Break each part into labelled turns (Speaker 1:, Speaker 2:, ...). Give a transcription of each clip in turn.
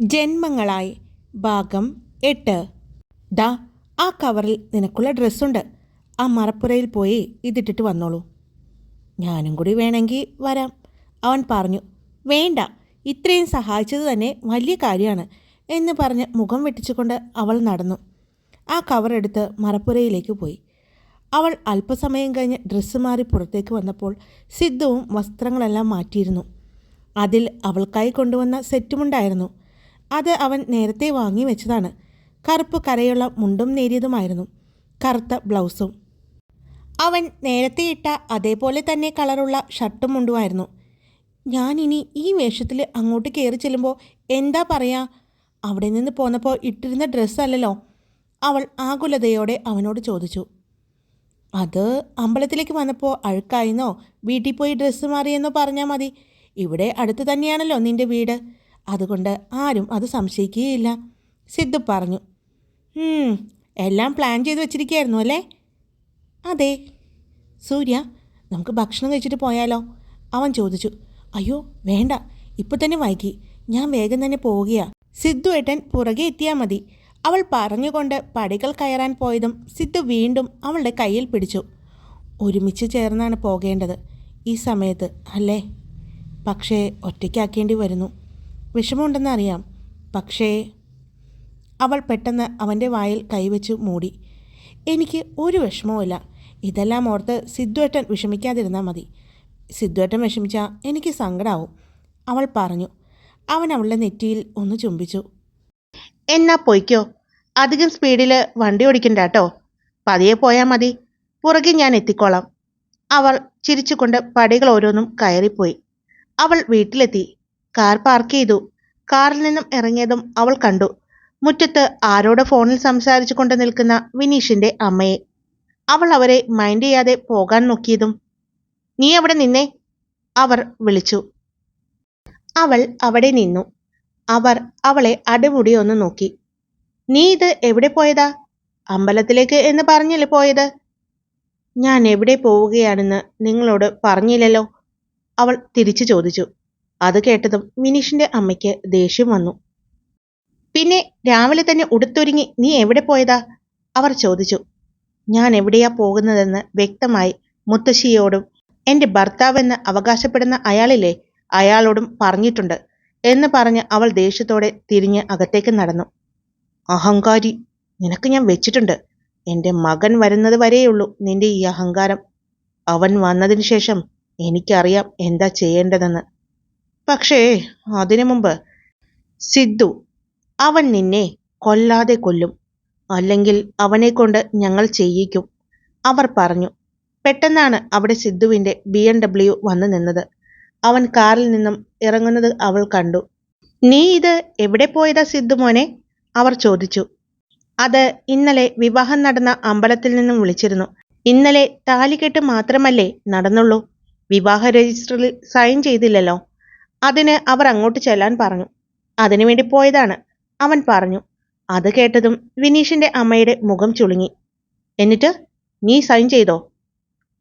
Speaker 1: ജന്മങ്ങളായി. ഭാഗം എട്ട്. ദാ ആ കവറിൽ നിനക്കുള്ള ഡ്രസ്സുണ്ട്. ആ മറപ്പുരയിൽ പോയി ഇതിട്ടിട്ട് വന്നോളൂ. ഞാനും കൂടി വേണമെങ്കിൽ വരാം. അവൻ പറഞ്ഞു വേണ്ട ഇത്രയും സഹായിച്ചത് തന്നെ വലിയ കാര്യമാണ് എന്ന് പറഞ്ഞ് മുഖം വെട്ടിച്ചുകൊണ്ട് അവൾ നടന്നു. ആ കവറെടുത്ത് മറപ്പുരയിലേക്ക് പോയി. അവൾ അല്പസമയം കഴിഞ്ഞ് ഡ്രസ്സ് മാറി പുറത്തേക്ക് വന്നപ്പോൾ സിദ്ധുവും വസ്ത്രങ്ങളെല്ലാം മാറ്റിയിരുന്നു. അതിൽ അവൾക്കായി കൊണ്ടുവന്ന സെറ്റുമുണ്ടായിരുന്നു. അത് അവൻ നേരത്തെ വാങ്ങി വെച്ചതാണ്. കറുപ്പ് കരയുള്ള മുണ്ടും നേരിയതുമായിരുന്നു. കറുത്ത ബ്ലൗസും. അവൻ നേരത്തെ ഇട്ട അതേപോലെ തന്നെ കളറുള്ള ഷർട്ടും മുണ്ടുമായിരുന്നു. ഞാനിനി ഈ വേഷത്തിൽ അങ്ങോട്ട് കയറി ചെല്ലുമ്പോൾ എന്താ പറയാ? അവിടെ നിന്ന് പോന്നപ്പോൾ ഇട്ടിരുന്ന ഡ്രസ്സല്ലല്ലോ അവൾ ആകുലതയോടെ അവനോട് ചോദിച്ചു. അത് അമ്പലത്തിലേക്ക് വന്നപ്പോൾ അഴുക്കായെന്നോ? വീട്ടിൽ പോയി ഡ്രസ്സ് മാറിയെന്നോ പറഞ്ഞാൽ മതി. ഇവിടെ അടുത്ത് തന്നെയാണല്ലോ നിന്റെ വീട്. അതുകൊണ്ട് ആരും അത് സംശയിക്കുകയില്ല. സിദ്ധു പറഞ്ഞു "ഉം, എല്ലാം പ്ലാൻ ചെയ്ത് വെച്ചിരിക്കുകയായിരുന്നു അല്ലേ? അതെ. സൂര്യ നമുക്ക് ഭക്ഷണം കഴിച്ചിട്ട് പോയാലോ? അവൻ ചോദിച്ചു. അയ്യോ വേണ്ട ഇപ്പം തന്നെ വൈകി ഞാൻ വേഗം തന്നെ പോവുകയാ. സിദ്ധു ഏട്ടൻ പുറകെ എത്തിയാൽ മതി. അവൾ പറഞ്ഞുകൊണ്ട് പടികൾ കയറാൻ പോയതും സിദ്ധു വീണ്ടും അവളുടെ കയ്യിൽ പിടിച്ചു. ഒരുമിച്ച് ചേർന്നാണ് പോകേണ്ടത് ഈ സമയത്ത് അല്ലേ? പക്ഷേ ഒറ്റയ്ക്കാക്കേണ്ടി വരുന്നു. വിഷമമുണ്ടെന്നറിയാം. പക്ഷേ അവൾ പെട്ടെന്ന് അവന്റെ വായിൽ കൈവച്ച് മൂടി. എനിക്ക് ഒരു വിഷമവുമില്ല ഇതെല്ലാം ഓർത്ത് സിദ്ധുവേട്ടൻ വിഷമിക്കാതിരുന്നാൽ മതി. സിദ്ധുവേട്ടൻ വിഷമിച്ചാൽ എനിക്ക് സങ്കടാവും. അവൾ പറഞ്ഞു. അവൻ അവളുടെ നെറ്റിയിൽ ഒന്ന് ചുംബിച്ചു. എന്നാ പൊയ്ക്കോ. അധികം സ്പീഡിൽ വണ്ടി ഓടിക്കണ്ട കേട്ടോ പതിയെ പോയാൽ മതി. പുറകെ ഞാൻ എത്തിക്കോളാം. അവൾ ചിരിച്ചുകൊണ്ട് പടികൾ ഓരോന്നും കയറിപ്പോയി. അവൾ വീട്ടിലെത്തി. കാർ പാർക്ക് ചെയ്തു. കാറിൽ നിന്നും ഇറങ്ങിയതും അവൾ കണ്ടു. മുറ്റത്ത് ആരോട് ഫോണിൽ സംസാരിച്ചു കൊണ്ട് നിൽക്കുന്ന വിനീഷിന്റെ അമ്മയെ. അവൾ അവരെ മൈൻഡ് ചെയ്യാതെ പോകാൻ നോക്കിയതും നീ അവിടെ നിന്നേ? അവർ വിളിച്ചു. അവൾ അവിടെ നിന്നു. അവർ അവളെ അടിമുടി ഒന്ന് നോക്കി. നീ ഇത് എവിടെ പോയതാ? അമ്പലത്തിലേക്ക് എന്ന് പറഞ്ഞല്ലേ പോയത്? ഞാൻ എവിടെ പോവുകയാണെന്ന് നിങ്ങളോട് പറഞ്ഞില്ലല്ലോ? അവൾ തിരിച്ചു ചോദിച്ചു. അത് കേട്ടതും വിനീഷിന്റെ അമ്മയ്ക്ക് ദേഷ്യം വന്നു. പിന്നെ രാവിലെ തന്നെ ഉടുത്തൊരുങ്ങി നീ എവിടെ പോയതാ? അവർ ചോദിച്ചു. ഞാൻ എവിടെയാ പോകുന്നതെന്ന് വ്യക്തമായി മുത്തശ്ശിയോടും എന്റെ ഭർത്താവെന്ന് അവകാശപ്പെടുന്ന അയാളില്ലേ അയാളോടും പറഞ്ഞിട്ടുണ്ട് എന്ന് പറഞ്ഞ് അവൾ ദേഷ്യത്തോടെ തിരിഞ്ഞ് അകത്തേക്ക് നടന്നു. അഹങ്കാരി നിനക്ക് ഞാൻ വെച്ചിട്ടുണ്ട്. എന്റെ മകൻ വരുന്നത് വരെയുള്ളൂ നിന്റെ ഈ അഹങ്കാരം. അവൻ വന്നതിന് ശേഷം എനിക്കറിയാം എന്താ ചെയ്യേണ്ടതെന്ന്. പക്ഷേ അതിനു മുമ്പ് സിദ്ധു അവൻ നിന്നെ കൊല്ലാതെ കൊല്ലും. അല്ലെങ്കിൽ അവനെ കൊണ്ട് ഞങ്ങൾ ചെയ്യിക്കും. അവർ പറഞ്ഞു പെട്ടെന്നാണ് അവിടെ സിദ്ധുവിന്റെ ബി എം ഡബ്ല്യു വന്നു നിന്നത്. അവൻ കാറിൽ നിന്നും ഇറങ്ങുന്നത് അവൾ കണ്ടു. നീ ഇത് എവിടെ പോയതാ സിദ്ധു മോനെ? അവർ ചോദിച്ചു. അത് ഇന്നലെ വിവാഹം നടന്ന അമ്പലത്തിൽ നിന്നും വിളിച്ചിരുന്നു. ഇന്നലെ താലികെട്ട് മാത്രമല്ലേ നടന്നുള്ളൂ. വിവാഹ രജിസ്റ്ററിൽ സൈൻ ചെയ്തില്ലല്ലോ. അതിന് അവർ അങ്ങോട്ട് ചെല്ലാൻ പറഞ്ഞു. അതിനുവേണ്ടി പോയതാണ്. അവൻ പറഞ്ഞു അത് കേട്ടതും വിനീഷിന്റെ അമ്മയുടെ മുഖം ചുളുങ്ങി. എന്നിട്ട് നീ സൈൻ ചെയ്തോ?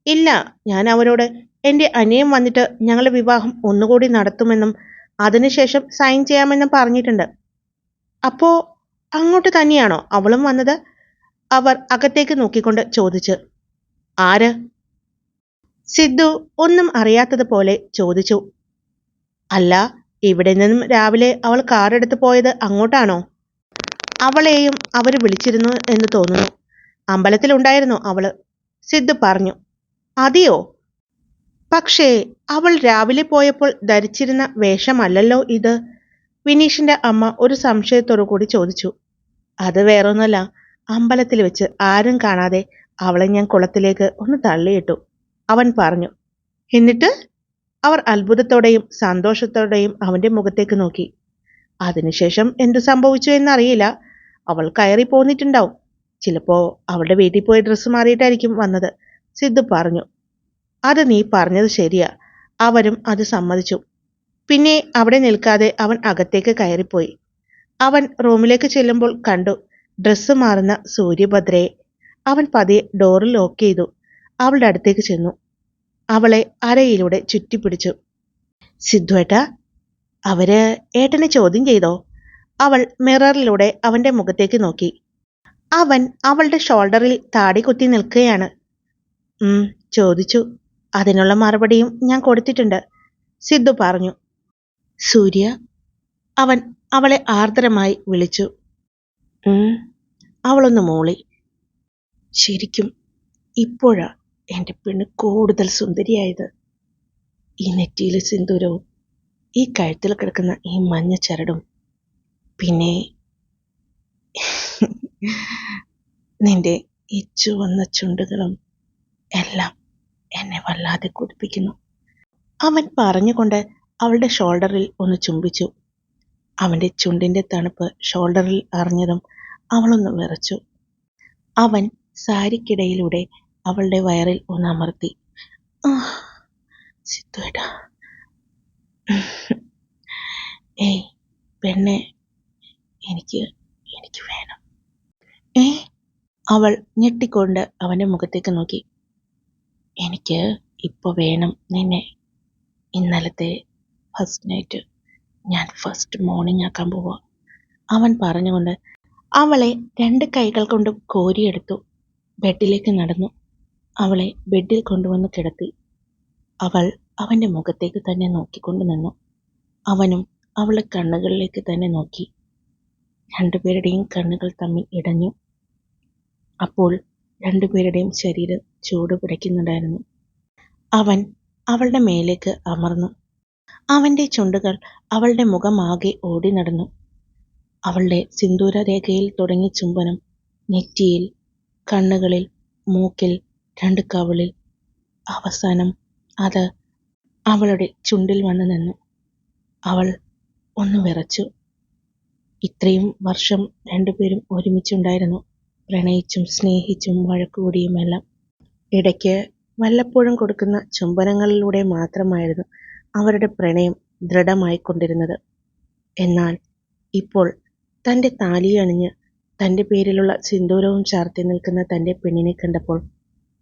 Speaker 1: ഇല്ല ഞാൻ അവരോട് എന്റെ അനിയം വന്നിട്ട് ഞങ്ങളെ വിവാഹം ഒന്നുകൂടി നടത്തുമെന്നും അതിനുശേഷം സൈൻ ചെയ്യാമെന്നും പറഞ്ഞിട്ടുണ്ട്. അപ്പോ അങ്ങോട്ട് തന്നെയാണോ അവളും വന്നത്? അവർ അകത്തേക്ക് നോക്കിക്കൊണ്ട് ചോദിച്ചു. ആര്? സിദ്ധു ഒന്നും അറിയാത്തതുപോലെ ചോദിച്ചു. അല്ല ഇവിടെ നിന്നും രാവിലെ അവൾ കാറെടുത്ത് പോയത് അങ്ങോട്ടാണോ? അവളെയും അവർ വിളിച്ചിരുന്നു എന്ന് തോന്നുന്നു. അമ്പലത്തിലുണ്ടായിരുന്നു അവൾ. സിദ്ധു പറഞ്ഞു അതെയോ? പക്ഷേ അവൾ രാവിലെ പോയപ്പോൾ ധരിച്ചിരുന്ന വേഷമല്ലല്ലോ ഇത്? വിനീഷിന്റെ അമ്മ ഒരു സംശയത്തോടു കൂടി ചോദിച്ചു. അത് വേറൊന്നുമല്ല അമ്പലത്തിൽ വെച്ച് ആരും കാണാതെ അവളെ ഞാൻ കുളത്തിലേക്ക് ഒന്ന് തള്ളിയിട്ടു അവൻ പറഞ്ഞു. എന്നിട്ട്? അവർ അത്ഭുതത്തോടെയും സന്തോഷത്തോടെയും അവന്റെ മുഖത്തേക്ക് നോക്കി. അതിനുശേഷം എന്തു സംഭവിച്ചു എന്നറിയില്ല. അവൾ കയറി പോന്നിട്ടുണ്ടാവും ചിലപ്പോൾ അവളുടെ വീട്ടിൽ പോയി ഡ്രസ്സ് മാറിയിട്ടായിരിക്കും വന്നത്. സിദ്ധു പറഞ്ഞു അത് നീ പറഞ്ഞത് ശരിയാ. അവരും അത് സമ്മതിച്ചു. പിന്നെ അവിടെ നിൽക്കാതെ അവൻ അകത്തേക്ക് കയറിപ്പോയി. അവൻ റൂമിലേക്ക് ചെല്ലുമ്പോൾ കണ്ടു ഡ്രസ്സ് മാറുന്ന സൂര്യഭദ്രയെ. അവൻ പതിയെ ഡോറിൽ ലോക്ക് ചെയ്തു. അവളുടെ അടുത്തേക്ക് ചെന്നു. അവളെ അരയിലൂടെ ചുറ്റിപ്പിടിച്ചു. സിദ്ധുവേട്ട അവർ ഏട്ടനെ ചോദ്യം ചെയ്തോ? അവൾ മിററിലൂടെ അവന്റെ മുഖത്തേക്ക് നോക്കി. അവൻ അവളുടെ ഷോൾഡറിൽ താടി കുത്തി നിൽക്കുകയാണ്. ചോദിച്ചു. അതിനുള്ള മറുപടിയും ഞാൻ കൊടുത്തിട്ടുണ്ട് സിദ്ധു പറഞ്ഞു. സൂര്യ അവൻ അവളെ ആർദ്രമായി വിളിച്ചു. അവളൊന്ന് മൂളി. ശരിക്കും ഇപ്പോഴാ? എന്റെ പെണ്ണ് കൂടുതൽ സുന്ദരിയായത് ഈ നെറ്റിയിലെ സിന്ദൂരവും ഈ കഴുത്തിൽ കിടക്കുന്ന ഈ മഞ്ഞ ചരടും. പിന്നെ നിന്റെ ഈ ചുവന്ന ചുണ്ടുകളും എല്ലാം എന്നെ വല്ലാതെ കുടിപ്പിക്കുന്നു അവൻ പറഞ്ഞുകൊണ്ട് അവളുടെ ഷോൾഡറിൽ ഒന്ന് ചുംബിച്ചു. അവന്റെ ചുണ്ടിന്റെ തണുപ്പ് ഷോൾഡറിൽ അറിഞ്ഞതും അവളൊന്ന് വിറച്ചു. അവൻ സാരിക്കിടയിലൂടെ അവളുടെ വയറിൽ ഒന്ന് അമർത്തി. ആ ഏയ് പെണ്ണെ എനിക്ക് എനിക്ക് വേണം. ഏ? അവൾ ഞെട്ടിക്കൊണ്ട് അവന്റെ മുഖത്തേക്ക് നോക്കി. എനിക്ക് ഇപ്പോൾ വേണം നിന്നെ. ഇന്നലത്തെ ഫസ്റ്റ് നൈറ്റ് ഞാൻ ഫസ്റ്റ് മോർണിംഗ് ആക്കാൻ പോവാ. അവൻ പറഞ്ഞുകൊണ്ട് അവളെ രണ്ട് കൈകൾ കൊണ്ട് കോരിയെടുത്തു. ബെഡിലേക്ക് നടന്നു. അവളെ ബെഡിൽ കൊണ്ടുവന്ന് കിടത്തി. അവൾ അവന്റെ മുഖത്തേക്ക് തന്നെ നോക്കിക്കൊണ്ട് നിന്നു. അവനും അവളെ കണ്ണുകളിലേക്ക് തന്നെ നോക്കി. രണ്ടുപേരുടെയും കണ്ണുകൾ തമ്മിൽ ഇടഞ്ഞു. അപ്പോൾ രണ്ടുപേരുടെയും ശരീരം ചൂട് പിടിക്കുന്നുണ്ടായിരുന്നു. അവൻ അവളുടെ മേലേക്ക് അമർന്നു. അവന്റെ ചുണ്ടുകൾ അവളുടെ മുഖമാകെ ഓടി നടന്നു. അവളുടെ സിന്ദൂര രേഖയിൽ തുടങ്ങി ചുംബനം നെറ്റിയിൽ കണ്ണുകളിൽ മൂക്കിൽ രണ്ട് കവിളിൽ അവസാനം അത് അവളുടെ ചുണ്ടിൽ വന്നു നിന്നു. അവൾ ഒന്ന് വിറച്ചു. ഇത്രയും വർഷം രണ്ടുപേരും ഒരുമിച്ചുണ്ടായിരുന്നു. പ്രണയിച്ചും സ്നേഹിച്ചും വഴക്കുകൂടിയുമെല്ലാം ഇടയ്ക്ക് വല്ലപ്പോഴും കൊടുക്കുന്ന ചുംബനങ്ങളിലൂടെ മാത്രമായിരുന്നു അവരുടെ പ്രണയം ദൃഢമായിക്കൊണ്ടിരുന്നത്. എന്നാൽ ഇപ്പോൾ തന്റെ താലിയണിഞ്ഞ് തന്റെ പേരിലുള്ള സിന്ദൂരവും ചാർത്തി നിൽക്കുന്ന തന്റെ പെണ്ണിനെ കണ്ടപ്പോൾ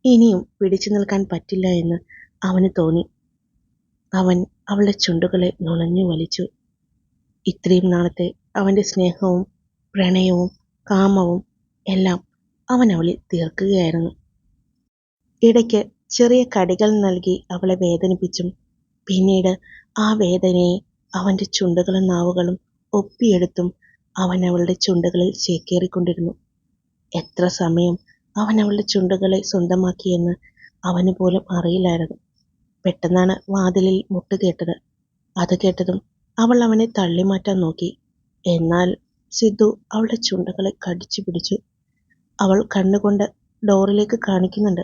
Speaker 1: ഇനിയും പിടിച്ചു നിൽക്കാൻ പറ്റില്ല എന്ന് അവന് തോന്നി. അവൻ അവളുടെ ചുണ്ടുകളെ നുണഞ്ഞു വലിച്ചു. ഇത്രയും നാളത്തെ അവന്റെ സ്നേഹവും പ്രണയവും കാമവും എല്ലാം അവൻ അവളിൽ തീർക്കുകയായിരുന്നു. ഇടയ്ക്ക് ചെറിയ കടികൾ നൽകി അവളെ വേദനിപ്പിച്ചും പിന്നീട് ആ വേദനയെ അവന്റെ ചുണ്ടുകളും നാവുകളും ഒപ്പിയെടുത്തും അവൻ അവളുടെ ചുണ്ടുകളിൽ ചേക്കേറിക്കൊണ്ടിരുന്നു. എത്ര സമയം അവൻ അവളുടെ ചുണ്ടുകളെ സ്വന്തമാക്കിയെന്ന് അവന് പോലും അറിയില്ലായിരുന്നു. പെട്ടെന്നാണ് വാതിലിൽ മുട്ട് കേട്ടത്. അത് കേട്ടതും അവൾ അവനെ തള്ളിമാറ്റാൻ നോക്കി. എന്നാൽ സിദ്ധു അവളുടെ ചുണ്ടുകളെ കടിച്ചു പിടിച്ചു. അവൾ കണ്ണുകൊണ്ട് ഡോറിലേക്ക് കാണിക്കുന്നുണ്ട്.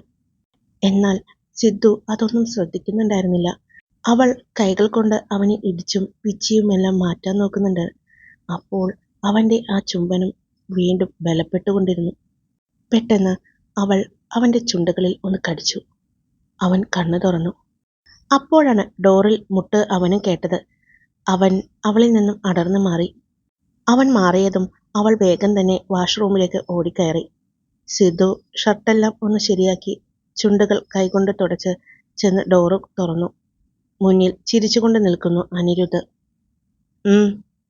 Speaker 1: എന്നാൽ സിദ്ധു അതൊന്നും ശ്രദ്ധിക്കുന്നുണ്ടായിരുന്നില്ല. അവൾ കൈകൾ കൊണ്ട് അവനെ ഇടിച്ചും പിച്ചിയുമെല്ലാം മാറ്റാൻ നോക്കുന്നുണ്ട്. അപ്പോൾ അവന്റെ ആ ചുംബനം വീണ്ടും ബലപ്പെട്ടുകൊണ്ടിരുന്നു. പെട്ടെന്ന് അവൾ അവന്റെ ചുണ്ടുകളിൽ ഒന്ന് കടിച്ചു. അവൻ കണ്ണു തുറന്നു. അപ്പോഴാണ് ഡോറിൽ മുട്ട് അവനും കേട്ടത്. അവൻ അവളിൽ നിന്നും അടർന്നു മാറി. അവൻ മാറിയതും അവൾ വേഗം തന്നെ വാഷ്റൂമിലേക്ക് ഓടിക്കയറി. സിദ്ധു ഷർട്ടെല്ലാം ഒന്ന് ശരിയാക്കി ചുണ്ടുകൾ കൈകൊണ്ട് തുടച്ച് ചെന്ന് ഡോറ് തുറന്നു. മുന്നിൽ ചിരിച്ചുകൊണ്ട് നിൽക്കുന്നു അനിരുദ്ധ്.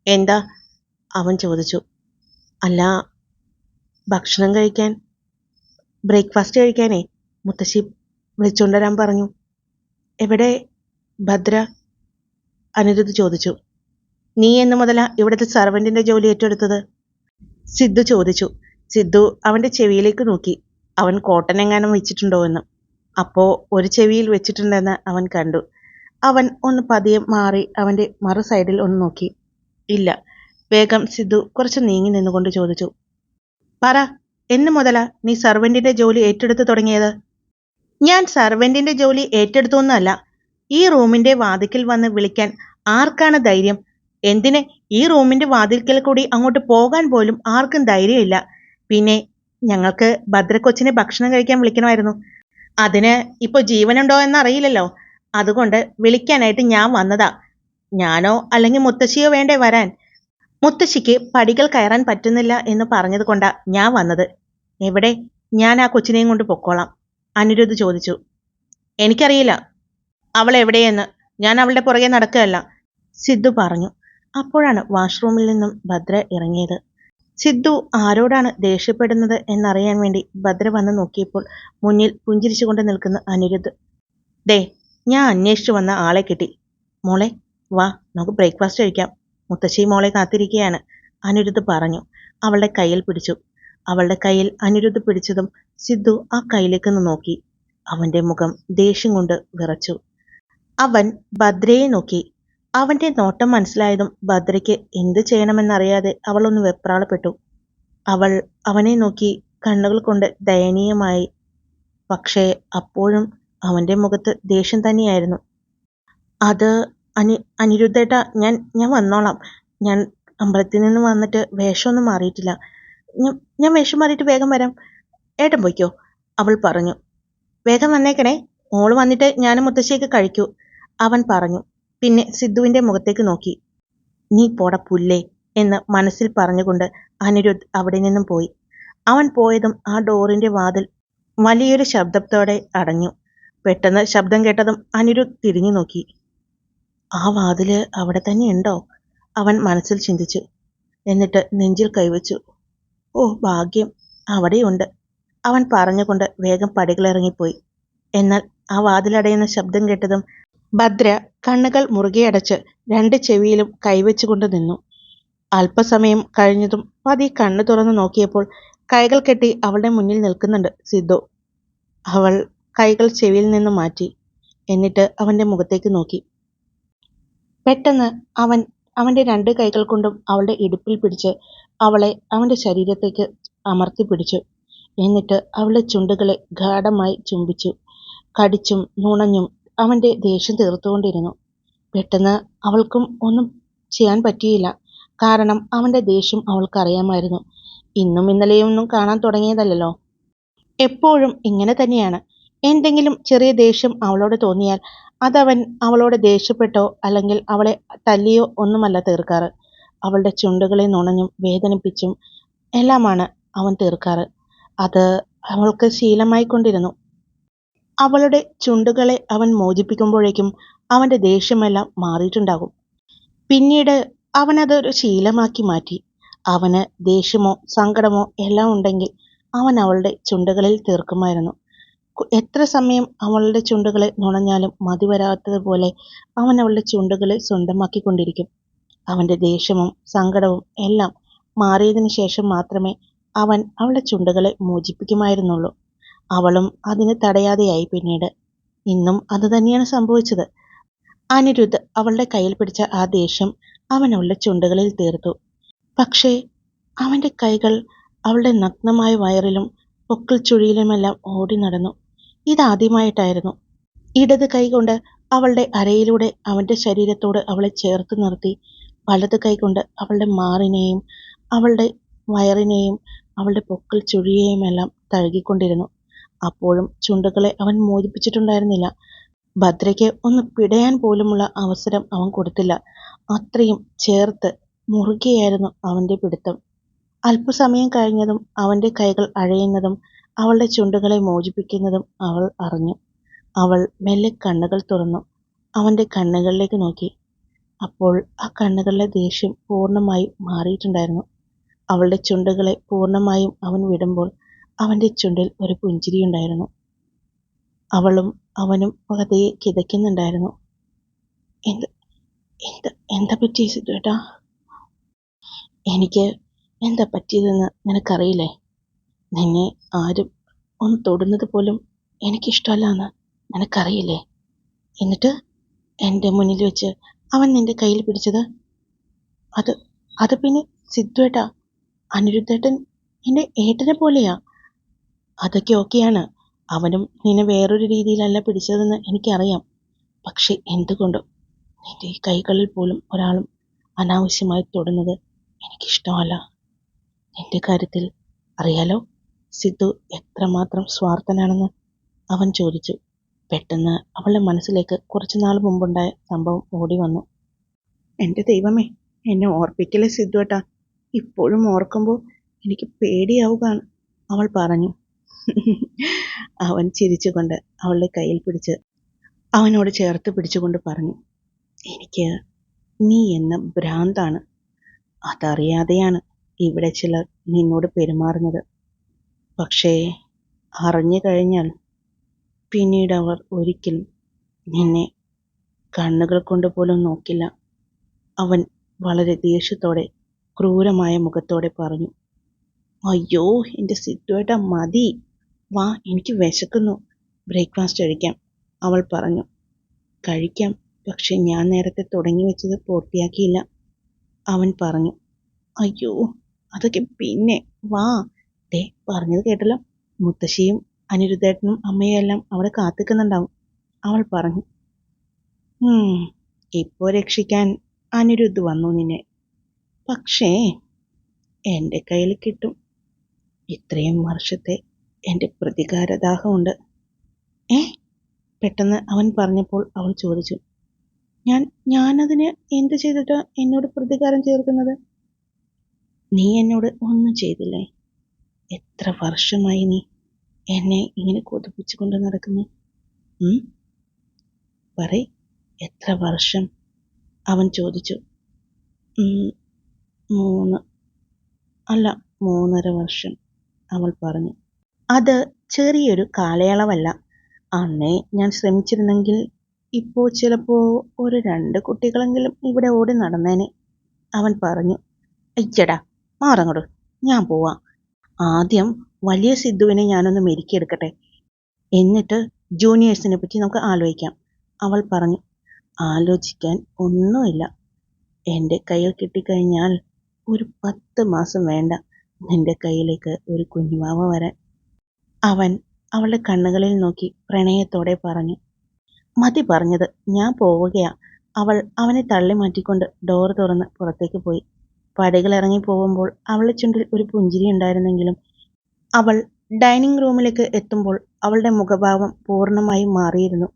Speaker 1: എന്താ? അവൻ ചോദിച്ചു. അല്ല ഭക്ഷണം കഴിക്കാൻ. ബ്രേക്ക്ഫാസ്റ്റ് കഴിക്കാനേ മുത്തശ്ശി വിളിച്ചുകൊണ്ടുവരാൻ പറഞ്ഞു. എവിടെ? ഭദ്ര അനിരുദ്ധ് ചോദിച്ചു. നീ എന്ന് മുതല ഇവിടുത്തെ സർവന്റിന്റെ ജോലി ഏറ്റെടുത്തത്? സിദ്ധു ചോദിച്ചു. സിദ്ധു അവന്റെ ചെവിയിലേക്ക് നോക്കി. അവൻ കോട്ടൻ എങ്ങാനും വെച്ചിട്ടുണ്ടോ എന്ന്. അപ്പോൾ ഒരു ചെവിയിൽ വെച്ചിട്ടുണ്ടെന്ന് അവൻ കണ്ടു. അവൻ ഒന്ന് പതിയെ മാറി അവന്റെ മറു സൈഡിൽ ഒന്ന് നോക്കി. ഇല്ല. വേഗം സിദ്ധു കുറച്ച് നീങ്ങി നിന്നുകൊണ്ട് ചോദിച്ചു. പറ. എന്ന് മുതലാ നീ സർവെന്റിന്റെ ജോലി ഏറ്റെടുത്ത് തുടങ്ങിയത്? ഞാൻ സർവെന്റിന്റെ ജോലി ഏറ്റെടുത്തൊന്നുമല്ല ഈ റൂമിന്റെ വാതിക്കൽ വന്ന് വിളിക്കാൻ ആർക്കാണ് ധൈര്യം? എന്തിന് ഈ റൂമിന്റെ വാതിൽക്കൽ കൂടി അങ്ങോട്ട് പോകാൻ പോലും ആർക്കും ധൈര്യമില്ല. പിന്നെ ഞങ്ങൾക്ക് ഭദ്രക്കൊച്ചിനെ ഭക്ഷണം കഴിക്കാൻ വിളിക്കണമായിരുന്നു. അതിന് ഇപ്പൊ ജീവനുണ്ടോ എന്നറിയില്ലല്ലോ. അതുകൊണ്ട് വിളിക്കാനായിട്ട് ഞാൻ വന്നതാ. ഞാനോ അല്ലെങ്കിൽ മുത്തശ്ശിയോ വേണ്ടേ വരാൻ? മുത്തശ്ശിക്ക് പടികൾ കയറാൻ പറ്റുന്നില്ല എന്ന് പറഞ്ഞത് കൊണ്ടാ ഞാൻ വന്നത്. എവിടെ? ഞാൻ ആ കൊച്ചിനെയും കൊണ്ട് പൊക്കോളാം. അനിരുദ്ധ് ചോദിച്ചു. എനിക്കറിയില്ല. അവൾ എവിടെയെന്ന്. ഞാൻ അവളുടെ പുറകെ നടക്കുകയല്ല. സിദ്ധു പറഞ്ഞു. അപ്പോഴാണ് വാഷ്റൂമിൽ നിന്നും ഭദ്ര ഇറങ്ങിയത്. സിദ്ധു ആരോടാണ് ദേഷ്യപ്പെടുന്നത് എന്നറിയാൻ വേണ്ടി ഭദ്ര വന്ന് നോക്കിയപ്പോൾ മുന്നിൽ പുഞ്ചിരിച്ചുകൊണ്ട് നിൽക്കുന്ന അനിരുദ്ധ്. ദേ ഞാൻ അന്വേഷിച്ചു വന്ന ആളെ കിട്ടി. മോളെ വാ നമുക്ക് ബ്രേക്ക്ഫാസ്റ്റ് കഴിക്കാം. മുത്തശ്ശി മോളെ കാത്തിരിക്കുകയാണ് അനിരുദ്ധ് പറഞ്ഞു. അവളുടെ കയ്യിൽ പിടിച്ചു. അവളുടെ കയ്യിൽ അനിരുദ്ധ് പിടിച്ചതും സിദ്ധു ആ കയ്യിലേക്ക് നോക്കി. അവന്റെ മുഖം ദേഷ്യം കൊണ്ട് വിറച്ചു. അവൻ ഭദ്രയെ നോക്കി. അവന്റെ നോട്ടം മനസ്സിലായതും ഭദ്രയ്ക്ക് എന്ത് ചെയ്യണമെന്നറിയാതെ അവളൊന്ന് വെപ്രാളപ്പെട്ടു. അവൾ അവനെ നോക്കി കണ്ണുകൾ കൊണ്ട് ദയനീയമായി. പക്ഷേ അപ്പോഴും അവന്റെ മുഖത്ത് ദേഷ്യം തന്നെയായിരുന്നു. അത് അനി അനിരുദ്ധേട്ട ഞാൻ ഞാൻ വന്നോളാം. ഞാൻ അമ്പലത്തിൽ നിന്ന് വന്നിട്ട് വേഷമൊന്നും മാറിയിട്ടില്ല. ഞാൻ വേഷം മാറിയിട്ട് വേഗം വരാം. ഏട്ടൻ പോയിക്കോ. അവൾ പറഞ്ഞു. വേഗം വന്നേക്കണേ. മോൾ വന്നിട്ട് ഞാനും മുത്തശ്ശിയൊക്കെ കഴിക്കൂ. അവൻ പറഞ്ഞു. പിന്നെ സിദ്ധുവിന്റെ മുഖത്തേക്ക് നോക്കി. നീ പോട പുല്ലേ എന്ന് മനസ്സിൽ പറഞ്ഞുകൊണ്ട് അനിരുദ്ധ് അവിടെ നിന്നും പോയി. അവൻ പോയതും ആ ഡോറിന്റെ വാതിൽ വലിയൊരു ശബ്ദത്തോടെ അടഞ്ഞു. പെട്ടെന്ന് ശബ്ദം കേട്ടതും അനിരുദ്ധ് തിരിഞ്ഞു നോക്കി. ആ വാതിൽ അവിടെ തന്നെ ഉണ്ടോ? അവൻ മനസ്സിൽ ചിന്തിച്ചു. എന്നിട്ട് നെഞ്ചിൽ കൈവച്ചു. ഓ ഭാഗ്യം. അവിടെയുണ്ട്. അവൻ പറഞ്ഞുകൊണ്ട് വേഗം പടികളിറങ്ങിപ്പോയി. എന്നാൽ ആ വാതിലടയുന്ന ശബ്ദം കേട്ടതും ഭദ്ര കണ്ണുകൾ മുറുകെയടച്ച് രണ്ട് ചെവിയിലും കൈവച്ചുകൊണ്ട് നിന്നു. അല്പസമയം കഴിഞ്ഞതും പതി കണ്ണു തുറന്നു നോക്കിയപ്പോൾ കൈകൾ കെട്ടി അവളുടെ മുന്നിൽ നിൽക്കുന്നുണ്ട് സിദ്ധു. അവൾ കൈകൾ ചെവിയിൽ നിന്ന് മാറ്റി എന്നിട്ട് അവന്റെ മുഖത്തേക്ക് നോക്കി. പെട്ടെന്ന് അവൻ അവന്റെ രണ്ട് കൈകൾ കൊണ്ടും അവളുടെ ഇടുപ്പിൽ പിടിച്ച് അവളെ അവന്റെ ശരീരത്തേക്ക് അമർത്തി പിടിച്ചു. എന്നിട്ട് അവളുടെ ചുണ്ടുകളെ ഗാഠമായി ചുംബിച്ചു. കടിച്ചും നുണഞ്ഞും അവന്റെ ദേഷ്യം തീർത്തുകൊണ്ടിരുന്നു. പെട്ടെന്ന് അവൾക്കും ഒന്നും ചെയ്യാൻ പറ്റിയില്ല. കാരണം അവന്റെ ദേഷ്യം അവൾക്കറിയാമായിരുന്നു. ഇന്നും ഇന്നലെയൊന്നും കാണാൻ തുടങ്ങിയതല്ലോ എപ്പോഴും ഇങ്ങനെ തന്നെയാണ്. എന്തെങ്കിലും ചെറിയ ദേഷ്യം അവളോട് തോന്നിയാൽ അതവൻ അവളോട് ദേഷ്യപ്പെട്ടോ അല്ലെങ്കിൽ അവളെ തല്ലിയോ ഒന്നുമല്ല തീർക്കാറ്. അവളുടെ ചുണ്ടുകളെ നുണഞ്ഞും വേദനിപ്പിച്ചും എല്ലാമാണ് അവൻ തീർക്കാറ്. അത് അവൾക്ക് ശീലമായിക്കൊണ്ടിരുന്നു. അവളുടെ ചുണ്ടുകളെ അവൻ മോചിപ്പിക്കുമ്പോഴേക്കും അവന്റെ ദേഷ്യമെല്ലാം മാറിയിട്ടുണ്ടാകും. പിന്നീട് അവൻ അതൊരു ശീലമാക്കി മാറ്റി. അവന് ദേഷ്യമോ സങ്കടമോ എല്ലാം ഉണ്ടെങ്കിൽ അവൻ അവളുടെ ചുണ്ടുകളിൽ തീർക്കുമായിരുന്നു. എത്ര സമയം അവളുടെ ചുണ്ടുകളെ നുണഞ്ഞാലും മതി വരാത്തതുപോലെ അവൻ അവളുടെ ചുണ്ടുകളെ സ്വന്തമാക്കിക്കൊണ്ടിരിക്കും. അവന്റെ ദേഷ്യവും സങ്കടവും എല്ലാം മാറിയതിനു ശേഷം മാത്രമേ അവൻ അവളുടെ ചുണ്ടുകളെ മോചിപ്പിക്കുമായിരുന്നുള്ളൂ. അവളും അതിന് തടയാതെയായി പിന്നീട്. ഇന്നും അത് തന്നെയാണ് സംഭവിച്ചത്. അനിരുദ്ധ് അവളുടെ കയ്യിൽ പിടിച്ച ആ ദേഷ്യം അവൻ അവളുടെ ചുണ്ടുകളിൽ തീർത്തു. പക്ഷേ അവന്റെ കൈകൾ അവളുടെ നഗ്നമായ വയറിലും പൊക്കിൾ ചുഴിയിലുമെല്ലാം ഓടി നടന്നു. ഇതാദ്യമായിട്ടായിരുന്നു. ഇടത് കൈകൊണ്ട് അവളുടെ അരയിലൂടെ അവന്റെ ശരീരത്തോട് അവളെ ചേർത്ത് നിർത്തി വലത് കൈകൊണ്ട് അവളുടെ മാറിനെയും അവളുടെ വയറിനെയും അവളുടെ പൊക്കിൽ ചുഴിയെയും എല്ലാം തഴുകിക്കൊണ്ടിരുന്നു. അപ്പോഴും ചുണ്ടുകളെ അവൻ മോചിപ്പിച്ചിട്ടുണ്ടായിരുന്നില്ല. ഭദ്രയ്ക്ക് ഒന്ന് പിടയാൻ പോലുമുള്ള അവസരം അവൻ കൊടുത്തില്ല. അത്രയും ചേർത്ത് മുറുകിയായിരുന്നു അവന്റെ പിടുത്തം. അല്പസമയം കഴിഞ്ഞതും അവന്റെ കൈകൾ അഴയുന്നതും അവളുടെ ചുണ്ടുകളെ മോചിപ്പിക്കുന്നതും അവൾ അറിഞ്ഞു. അവൾ മെല്ലെ കണ്ണുകൾ തുറന്നു. അവന്റെ കണ്ണുകളിലേക്ക് നോക്കി. അപ്പോൾ ആ കണ്ണുകളിലെ ദേഷ്യം പൂർണമായും മാറിയിട്ടുണ്ടായിരുന്നു. അവളുടെ ചുണ്ടുകളെ പൂർണമായും അവൻ വിടുമ്പോൾ അവന്റെ ചുണ്ടിൽ ഒരു പുഞ്ചിരിയുണ്ടായിരുന്നു അവളും അവനും പതയെ കിതയ്ക്കുന്നുണ്ടായിരുന്നു. എന്ത് എന്ത് എന്താ പറ്റി സിദ്ധുവേട്ടാ എനിക്ക് എന്താ പറ്റിയതെന്ന് നിനക്കറിയില്ലേ? നിന്നെ ആരും ഒന്ന് തൊടുന്നത് പോലും എനിക്കിഷ്ടമല്ല എന്ന് നിനക്കറിയില്ലേ? എന്നിട്ട് എന്റെ മുന്നിൽ വെച്ച് അവൻ നിന്റെ കയ്യിൽ പിടിച്ചത്? അത് അത് പിന്നെ സിദ്ധുവേട്ടാ അനിരുദ്ധേട്ടൻ എന്റെ ഏട്ടനെ പോലെയാ. അതൊക്കെ ഓക്കെയാണ്. അവനും നിന്നെ വേറൊരു രീതിയിലല്ല പിടിച്ചതെന്ന് എനിക്കറിയാം. പക്ഷെ എന്തുകൊണ്ടും നിന്റെ ഈ കൈകളിൽ പോലും ഒരാളും അനാവശ്യമായി തൊടുന്നത് എനിക്കിഷ്ടമല്ല. നിന്റെ കാര്യത്തിൽ അറിയാലോ? സിദ്ധു എത്രമാത്രം സ്വാർത്ഥനാണെന്ന് അവൻ ചോദിച്ചു. പെട്ടെന്ന് അവളുടെ മനസ്സിലേക്ക് കുറച്ചു നാൾ മുമ്പുണ്ടായ സംഭവം ഓടി വന്നു. എന്റെ ദൈവമേ എന്നെ ഓർപ്പിക്കലേ സിദ്ധുവേട്ടാ? ഇപ്പോഴും ഓർക്കുമ്പോൾ എനിക്ക് പേടിയാവുകയാണ് അവൾ പറഞ്ഞു. അവൻ ചിരിച്ചുകൊണ്ട് അവളുടെ കയ്യിൽ പിടിച്ച് അവനോട് ചേർത്ത് പിടിച്ചുകൊണ്ട് പറഞ്ഞു. എനിക്ക്
Speaker 2: നീ എന്ന ഭ്രാന്താണ്. അതറിയാതെയാണ് ഇവിടെ ചിലർ നിന്നോട് പെരുമാറുന്നത്. പക്ഷേ അറിഞ്ഞു കഴിഞ്ഞാൽ പിന്നീട് അവർ ഒരിക്കലും നിന്നെ കണ്ണുകൾ കൊണ്ട് പോലും നോക്കില്ല. അവൻ വളരെ ദേഷ്യത്തോടെ ക്രൂരമായ മുഖത്തോടെ പറഞ്ഞു അയ്യോ എന്റെ സിറ്റുവേട്ട മതി. വാ എനിക്ക് വിശക്കുന്നു. ബ്രേക്ക്ഫാസ്റ്റ് കഴിക്കാം അവൾ പറഞ്ഞു. കഴിക്കാം പക്ഷെ ഞാൻ നേരത്തെ തുടങ്ങി വെച്ചത് പൂർത്തിയാക്കിയില്ല അവൻ പറഞ്ഞു. അയ്യോ അതൊക്കെ പിന്നെ വാ. ദേ പറഞ്ഞത് കേട്ടല്ലോ മുത്തശ്ശിയും അനിരുദ്ധേട്ടനും അമ്മയെല്ലാം അവിടെ കാത്തിക്കുന്നുണ്ടാവും. അവൾ പറഞ്ഞു ഇപ്പോ രക്ഷിക്കാൻ അനിരുദ്ധ് വന്നു നിന്നെ. പക്ഷേ എന്റെ കയ്യിൽ കിട്ടും. ഇത്രയും വർഷത്തെ എന്റെ പ്രതികാരദാഹമുണ്ട്. ഏ? പെട്ടെന്ന് അവൻ പറഞ്ഞപ്പോൾ അവൾ ചോദിച്ചു ഞാൻ ഞാനതിന് എന്ത് ചെയ്തിട്ട് എന്നോട് പ്രതികാരം ചേർക്കുന്നത്? നീ എന്നോട് ഒന്നും ചെയ്തില്ലേ? എത്ര വർഷമായി നീ എന്നെ ഇങ്ങനെ കൊതിപ്പിച്ചുകൊണ്ട് നടക്കുന്നു? പറയ്. എത്ര വർഷം? അവൻ ചോദിച്ചു. "ഉം, മൂന്ന്. അല്ല മൂന്നര വർഷം അവൾ പറഞ്ഞു. അത് ചെറിയൊരു കാലയളവല്ല. അന്നേ ഞാൻ ശ്രമിച്ചിരുന്നെങ്കിൽ ഇപ്പോൾ ചിലപ്പോൾ ഒരു രണ്ട് കുട്ടികളെങ്കിലും ഇവിടെ ഓടി നടന്നേനെ അവൻ പറഞ്ഞു. അയ്യടാ മാറങ്ങോട് ഞാൻ പോവാം. ആദ്യം വലിയ സിദ്ധുവിനെ ഞാനൊന്ന് മെരുക്കിയെടുക്കട്ടെ? എന്നിട്ട് ജൂനിയേഴ്സിനെ പറ്റി നമുക്ക് ആലോചിക്കാം. അവൾ പറഞ്ഞു ആലോചിക്കാൻ ഒന്നുമില്ല. എന്റെ കയ്യിൽ കിട്ടിക്കഴിഞ്ഞാൽ ഒരു പത്ത് മാസം വേണ്ട നിന്റെ കയ്യിലേക്ക് ഒരു കുഞ്ഞുമാവ വരാൻ. അവൻ അവളുടെ കണ്ണുകളിൽ നോക്കി പ്രണയത്തോടെ പറഞ്ഞു മതി പറഞ്ഞത് ഞാൻ പോവുകയാ. അവൾ അവനെ തള്ളി മാറ്റിക്കൊണ്ട് ഡോർ തുറന്ന് പുറത്തേക്ക് പോയി. പടികളിറങ്ങി പോകുമ്പോൾ അവളുടെ ചുണ്ടിൽ ഒരു പുഞ്ചിരി ഉണ്ടായിരുന്നെങ്കിലും അവൾ ഡൈനിങ് റൂമിലേക്ക് എത്തുമ്പോൾ അവളുടെ മുഖഭാവം പൂർണമായും മാറിയിരുന്നു.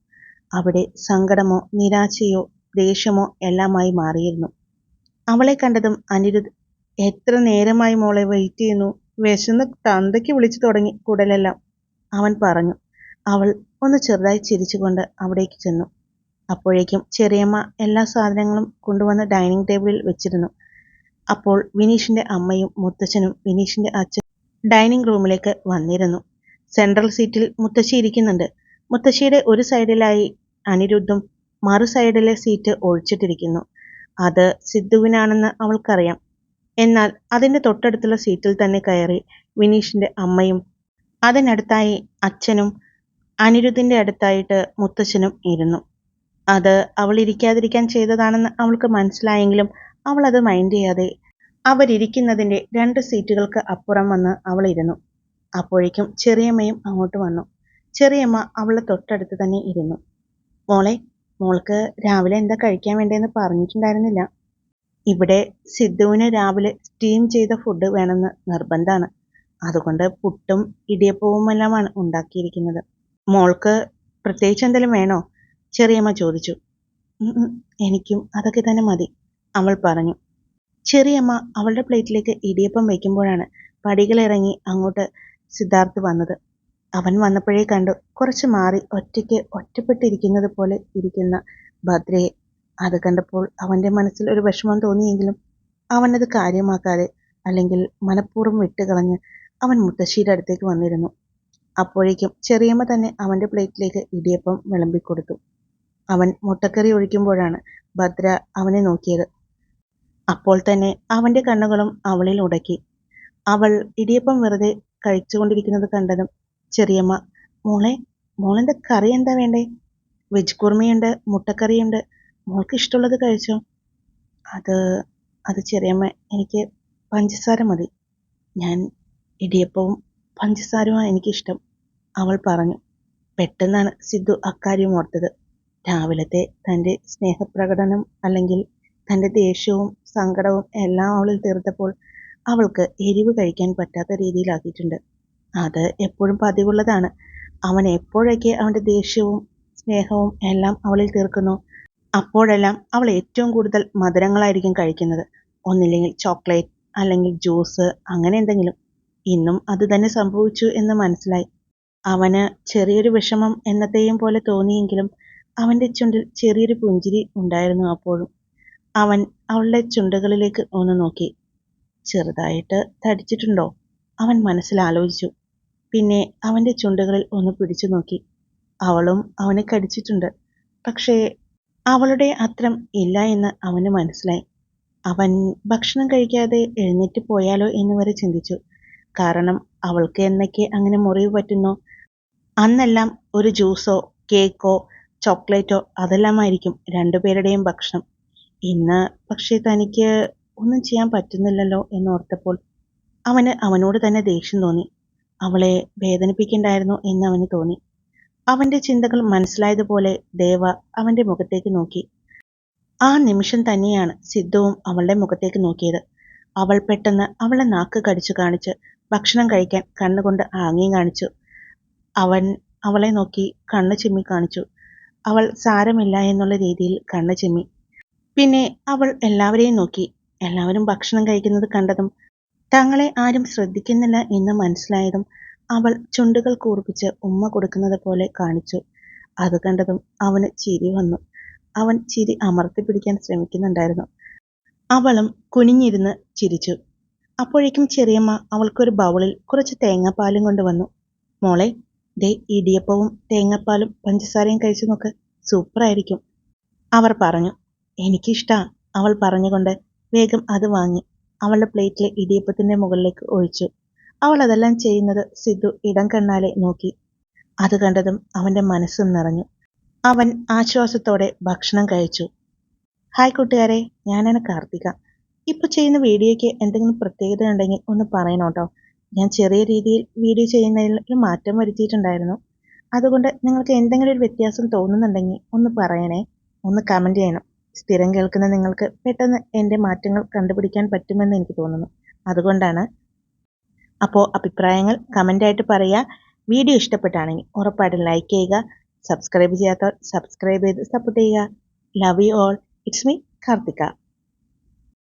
Speaker 2: അവിടെ സങ്കടമോ നിരാശയോ ദേഷ്യമോ എല്ലാമായി മാറിയിരുന്നു. അവളെ കണ്ടതും അനിരുദ്ധ് എത്ര നേരമായി മോളെ വെയിറ്റ് ചെയ്യുന്നു? വിശന്ന് തന്തയ്ക്ക് വിളിച്ചു തുടങ്ങി കുടലെല്ലാം അവൻ പറഞ്ഞു. അവൾ ഒന്ന് ചെറുതായി ചിരിച്ചുകൊണ്ട് അവിടേക്ക് ചെന്നു. അപ്പോഴേക്കും ചെറിയമ്മ എല്ലാ സാധനങ്ങളും കൊണ്ടുവന്ന് ഡൈനിങ് ടേബിളിൽ വെച്ചിരുന്നു. അപ്പോൾ വിനീഷിന്റെ അമ്മയും മുത്തച്ഛനും വിനീഷിന്റെ അച്ഛൻ ഡൈനിങ് റൂമിലേക്ക് വന്നിരുന്നു. സെൻട്രൽ സീറ്റിൽ മുത്തശ്ശി ഇരിക്കുന്നുണ്ട്. മുത്തശ്ശിയുടെ ഒരു സൈഡിലായി അനിരുദ്ധും മറു സൈഡിലെ സീറ്റ് ഒഴിച്ചിട്ടിരിക്കുന്നു. അത് സിദ്ധുവിനാണെന്ന് അവൾക്കറിയാം. എന്നാൽ അതിന്റെ തൊട്ടടുത്തുള്ള സീറ്റിൽ തന്നെ കയറി വിനീഷിന്റെ അമ്മയും അതിനടുത്തായി അച്ഛനും അനിരുദ്ധിന്റെ അടുത്തായിട്ട് മുത്തശ്ശനും ഇരുന്നു. അത് അവൾ ഇരിക്കാതിരിക്കാൻ ചെയ്തതാണെന്ന് അവൾക്ക് മനസ്സിലായെങ്കിലും അവൾ അത് മൈൻഡ് ചെയ്യാതെ അവരിയ്ക്കുന്നതിന്റെ രണ്ട് സീറ്റുകൾക്ക് അപ്പുറം വന്ന് അവൾ ഇരുന്നു അപ്പോഴേക്കും ചെറിയമ്മയും അങ്ങോട്ട് വന്നു. ചെറിയമ്മ അവളെ തൊട്ടടുത്ത് തന്നെ ഇരുന്നു. മോളെ മോൾക്ക് രാവിലെ എന്താ കഴിക്കാൻ വേണ്ടതെന്ന് പറഞ്ഞിട്ടുണ്ടായിരുന്നില്ല. ഇവിടെ സിദ്ധുവിന് രാവിലെ സ്റ്റീം ചെയ്ത ഫുഡ് വേണമെന്ന് നിർബന്ധമാണ് അതുകൊണ്ട് പുട്ടും ഇടിയപ്പവും എല്ലാമാണ് ഉണ്ടാക്കിയിരിക്കുന്നത്. മോൾക്ക് പ്രത്യേകിച്ച് എന്തെങ്കിലും വേണോ? ചെറിയമ്മ ചോദിച്ചു. "ഉം ഉം, എനിക്കും അതൊക്കെ തന്നെ മതി അവൾ പറഞ്ഞു. ചെറിയമ്മ അവളുടെ പ്ലേറ്റിലേക്ക് ഇടിയപ്പം വയ്ക്കുമ്പോഴാണ് പടികളിറങ്ങി അങ്ങോട്ട് സിദ്ധാർത്ഥ് വന്നത്. അവൻ വന്നപ്പോഴേ കണ്ടു കുറച്ച് മാറി ഒറ്റയ്ക്ക് ഒറ്റപ്പെട്ടിരിക്കുന്നത് പോലെ ഇരിക്കുന്ന ഭദ്രയെ. അത് കണ്ടപ്പോൾ അവന്റെ മനസ്സിൽ ഒരു വിഷമം തോന്നിയെങ്കിലും അവനത് കാര്യമാക്കാതെ അല്ലെങ്കിൽ മനഃപൂർവം വിട്ടുകളഞ്ഞ് അവൻ മുത്തശ്ശിയുടെ അടുത്തേക്ക് വന്നിരുന്നു. അപ്പോഴേക്കും ചെറിയമ്മ തന്നെ അവന്റെ പ്ലേറ്റിലേക്ക് ഇടിയപ്പം വിളമ്പിക്കൊടുത്തു. അവൻ മുട്ടക്കറി ഒഴിക്കുമ്പോഴാണ് ഭദ്ര അവനെ നോക്കിയത്. അപ്പോൾ തന്നെ അവന്റെ കണ്ണുകളും അവളിൽ ഉടക്കി. അവൾ ഇടിയപ്പം വെറുതെ കഴിച്ചുകൊണ്ടിരിക്കുന്നത് കണ്ടതും ചെറിയമ്മ മോളെ മോളെന്റെ കറി എന്താ വേണ്ടേ? വെജ് കുർമയുണ്ട് മുട്ടക്കറിയുണ്ട് മോൾക്ക് ഇഷ്ടമുള്ളത് കഴിച്ചോ? അത് അത് ചെറിയമ്മ എനിക്ക് പഞ്ചസാര മതി. ഞാൻ ഇടിയപ്പവും പഞ്ചസാരവും എനിക്കിഷ്ടം അവൾ പറഞ്ഞു. പെട്ടെന്നാണ് സിദ്ധു അക്കാര്യം ഓർത്തത്. രാവിലത്തെ തന്റെ സ്നേഹപ്രകടനം അല്ലെങ്കിൽ തന്റെ ദേഷ്യവും സങ്കടവും എല്ലാം അവളിൽ തീർത്തപ്പോൾ അവൾക്ക് എരിവ് കഴിക്കാൻ പറ്റാത്ത രീതിയിലാക്കിയിട്ടുണ്ട്. അത് എപ്പോഴും പതിവുള്ളതാണ്. അവൻ എപ്പോഴൊക്കെ അവന്റെ ദേഷ്യവും സ്നേഹവും എല്ലാം അവളിൽ തീർക്കുന്നു അപ്പോഴെല്ലാം അവൾ ഏറ്റവും കൂടുതൽ മധുരങ്ങളായിരിക്കും കഴിക്കുന്നത്. ഒന്നില്ലെങ്കിൽ ചോക്ലേറ്റ് അല്ലെങ്കിൽ ജ്യൂസ് അങ്ങനെ എന്തെങ്കിലും. ഇന്നും അത് തന്നെ സംഭവിച്ചു എന്ന് മനസ്സിലായി. അവന് ചെറിയൊരു വിഷമം എന്നത്തെയും പോലെ തോന്നിയെങ്കിലും അവന്റെ ചുണ്ടിൽ ചെറിയൊരു പുഞ്ചിരി ഉണ്ടായിരുന്നു അപ്പോഴും. അവൻ അവളുടെ ചുണ്ടുകളിലേക്ക് ഒന്ന് നോക്കി. ചെറുതായിട്ട് തടിച്ചിട്ടുണ്ടോ? അവൻ മനസ്സിലാലോചിച്ചു പിന്നെ അവന്റെ ചുണ്ടുകളിൽ ഒന്ന് പിടിച്ചു നോക്കി. അവളും അവനെ കടിച്ചിട്ടുണ്ട്. പക്ഷേ അവളുടെ അത്രം ഇല്ല എന്ന് അവന് മനസ്സിലായി. അവൻ ഭക്ഷണം കഴിക്കാതെ എഴുന്നേറ്റ് പോയാലോ എന്ന് വരെ ചിന്തിച്ചു. കാരണം അവൾക്ക് എന്നൊക്കെ അങ്ങനെ മുറിവ് പറ്റുന്നു? അന്നെല്ലാം ഒരു ജ്യൂസോ കേക്കോ ചോക്ലേറ്റോ അതെല്ലാമായിരിക്കും രണ്ടുപേരുടെയും ഭക്ഷണം. ഇന്ന് പക്ഷേ തനിക്ക് ഒന്നും ചെയ്യാൻ പറ്റുന്നില്ലല്ലോ എന്നോർത്തപ്പോൾ അവന് അവനോട് തന്നെ ദേഷ്യം തോന്നി. അവളെ വേദനിപ്പിക്കണ്ടായിരുന്നു എന്ന് അവന് തോന്നി. അവന്റെ ചിന്തകൾ മനസ്സിലായതുപോലെ ദേവ അവന്റെ മുഖത്തേക്ക് നോക്കി. ആ നിമിഷം തന്നെയാണ് സിദ്ധവും അവളുടെ മുഖത്തേക്ക് നോക്കിയത്. അവൾ പെട്ടെന്ന് അവളെ നാക്ക് കടിച്ചു കാണിച്ച് ഭക്ഷണം കഴിക്കാൻ കണ്ണുകൊണ്ട് ആംഗ്യം കാണിച്ചു. അവൻ അവളെ നോക്കി കണ്ണ് ചിമ്മി കാണിച്ചു. അവൾ സാരമില്ല എന്നുള്ള രീതിയിൽ കണ്ണ് ചിമ്മി. പിന്നെ അവൾ എല്ലാവരെയും നോക്കി. എല്ലാവരും ഭക്ഷണം കഴിക്കുന്നത് കണ്ടതും തങ്ങളെ ആരും ശ്രദ്ധിക്കുന്നില്ല എന്ന് മനസ്സിലായതും അവൾ ചുണ്ടുകൾ കൂർപ്പിച്ച് ഉമ്മ കൊടുക്കുന്നത് പോലെ കാണിച്ചു. അത് കണ്ടതും അവന് ചിരി വന്നു. അവൻ ചിരി അമർത്തി പിടിക്കാൻ ശ്രമിക്കുന്നുണ്ടായിരുന്നു. അവളും കുനിഞ്ഞിരുന്ന് ചിരിച്ചു. അപ്പോഴേക്കും ചെറിയമ്മ അവൾക്കൊരു ബൗളിൽ കുറച്ച് തേങ്ങാപ്പാലും കൊണ്ടുവന്നു മോളെ ദേ ഇടിയപ്പവും തേങ്ങാപ്പാലും പഞ്ചസാരയും കഴിച്ചു നോക്ക്. സൂപ്പറായിരിക്കും അവർ പറഞ്ഞു. എനിക്കിഷ്ടാ. അവൾ പറഞ്ഞുകൊണ്ട് വേഗം അത് വാങ്ങി. അവളുടെ പ്ലേറ്റിലെ ഇടിയപ്പത്തിന്റെ മുകളിലേക്ക് ഒഴിച്ചു. അവൾ അതെല്ലാം ചെയ്യുന്നത് സിദ്ധു ഇടം കണ്ണാലെ നോക്കി. അത് കണ്ടതും അവന്റെ മനസ്സും നിറഞ്ഞു. അവൻ ആശ്വാസത്തോടെ ഭക്ഷണം കഴിച്ചു. ഹായ് കൂട്ടുകാരെ ഞാനാണ് കാർത്തിക. ഇപ്പോൾ ചെയ്യുന്ന വീഡിയോയ്ക്ക് എന്തെങ്കിലും പ്രത്യേകത ഉണ്ടെങ്കിൽ ഒന്ന് പറയണോട്ടോ? ഞാൻ ചെറിയ രീതിയിൽ വീഡിയോ ചെയ്യുന്നതിൽ മാറ്റം വരുത്തിയിട്ടുണ്ടായിരുന്നു. അതുകൊണ്ട് നിങ്ങൾക്ക് എന്തെങ്കിലും ഒരു വ്യത്യാസം തോന്നുന്നുണ്ടെങ്കിൽ ഒന്ന് പറയണേ. ഒന്ന് കമന്റ് ചെയ്യണം. സ്ഥിരം കേൾക്കുന്ന നിങ്ങൾക്ക് പെട്ടെന്ന് എന്റെ മാറ്റങ്ങൾ കണ്ടുപിടിക്കാൻ പറ്റുമെന്ന് എനിക്ക് തോന്നുന്നു. അതുകൊണ്ടാണ് അപ്പോൾ അഭിപ്രായങ്ങൾ കമന്റായിട്ട് പറയുക വീഡിയോ ഇഷ്ടപ്പെട്ടാണെങ്കിൽ ഉറപ്പായിട്ടും ലൈക്ക് ചെയ്യുക സബ്സ്ക്രൈബ് ചെയ്യാത്തവർ സബ്സ്ക്രൈബ് ചെയ്ത് സപ്പോർട്ട് ചെയ്യുക. Love you all it's me Karthika